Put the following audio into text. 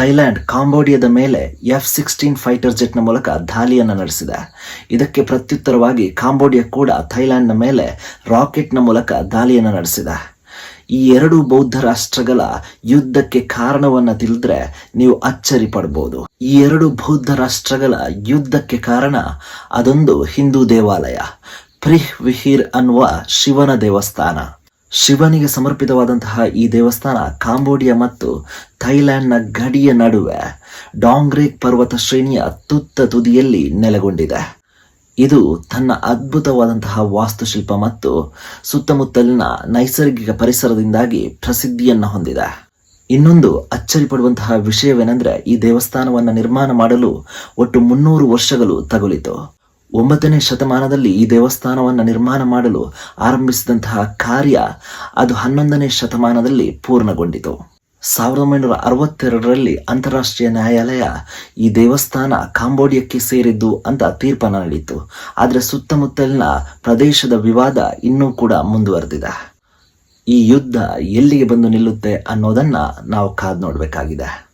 Thailand ಕಾಂಬೋಡಿಯಾದ ಮೇಲೆ F sixteen fighter ಜೆಟ್ನ ಮೂಲಕ ದಾಳಿಯನ್ನು ನಡೆಸಿದೆ. ಇದಕ್ಕೆ ಪ್ರತ್ಯುತ್ತರವಾಗಿ ಕಾಂಬೋಡಿಯಾ ಕೂಡ ಥೈಲ್ಯಾಂಡ್ನ ಮೇಲೆ ರಾಕೆಟ್ನ ಮೂಲಕ ದಾಳಿಯನ್ನು ನಡೆಸಿದೆ. ಈ ಎರಡು ಬೌದ್ಧ ರಾಷ್ಟ್ರಗಳ ಯುದ್ಧಕ್ಕೆ ಕಾರಣವನ್ನ ತಿಳಿದ್ರೆ ನೀವು ಅಚ್ಚರಿ ಪಡ್ಬೋದು. ಈ ಎರಡು ಬೌದ್ಧ ರಾಷ್ಟ್ರಗಳ ಯುದ್ಧಕ್ಕೆ ಕಾರಣ ಅದೊಂದು ಹಿಂದೂ ದೇವಾಲಯ. ಪ್ರಿಹ್ ವಿಹಿರ್ ಅನ್ನುವ ಶಿವನ ದೇವಸ್ಥಾನ. ಶಿವನಿಗೆ ಸಮರ್ಪಿತವಾದಂತಹ ಈ ದೇವಸ್ಥಾನ ಕಾಂಬೋಡಿಯಾ ಮತ್ತು ಥೈಲ್ಯಾಂಡ್ನ ಗಡಿಯ ನಡುವೆ ಡಾಂಗ್ರೇಕ್ ಪರ್ವತ ಶ್ರೇಣಿಯ ತುತ್ತ ತುದಿಯಲ್ಲಿ ನೆಲೆಗೊಂಡಿದೆ. ಇದು ತನ್ನ ಅದ್ಭುತವಾದಂತಹ ವಾಸ್ತುಶಿಲ್ಪ ಮತ್ತು ಸುತ್ತಮುತ್ತಲಿನ ನೈಸರ್ಗಿಕ ಪರಿಸರದಿಂದಾಗಿ ಪ್ರಸಿದ್ಧಿಯನ್ನು ಹೊಂದಿದೆ. ಇನ್ನೊಂದು ಅಚ್ಚರಿ ಪಡುವಂತಹ ವಿಷಯವೇನೆಂದ್ರೆ ಈ ದೇವಸ್ಥಾನವನ್ನು ನಿರ್ಮಾಣ ಮಾಡಲು ಒಟ್ಟು ಮುನ್ನೂರು ವರ್ಷಗಳು ತಗುಲಿತು. ಒಂಬತ್ತನೇ ಶತಮಾನದಲ್ಲಿ ಈ ದೇವಸ್ಥಾನವನ್ನು ನಿರ್ಮಾಣ ಮಾಡಲು ಆರಂಭಿಸಿದಂತಹ ಕಾರ್ಯ ಅದು ಹನ್ನೊಂದನೇ ಶತಮಾನದಲ್ಲಿ ಪೂರ್ಣಗೊಂಡಿತು. ಸಾವಿರದ ಒಂಬೈನೂರ ಅರವತ್ತೆರಡರಲ್ಲಿ ಅಂತಾರಾಷ್ಟ್ರೀಯ ನ್ಯಾಯಾಲಯ ಈ ದೇವಸ್ಥಾನ ಕಾಂಬೋಡಿಯಕ್ಕೆ ಸೇರಿದ್ದು ಅಂತ ತೀರ್ಪನ್ನು ನೀಡಿತು ಆದರೆ ಸುತ್ತಮುತ್ತಲಿನ ಪ್ರದೇಶದ ವಿವಾದ ಇನ್ನೂ ಕೂಡ ಮುಂದುವರೆದಿದೆ. ಈ ಯುದ್ಧ ಎಲ್ಲಿಗೆ ಬಂದು ನಿಲ್ಲುತ್ತೆ ಅನ್ನೋದನ್ನು ನಾವು ಕಾದು ನೋಡಬೇಕಾಗಿದೆ.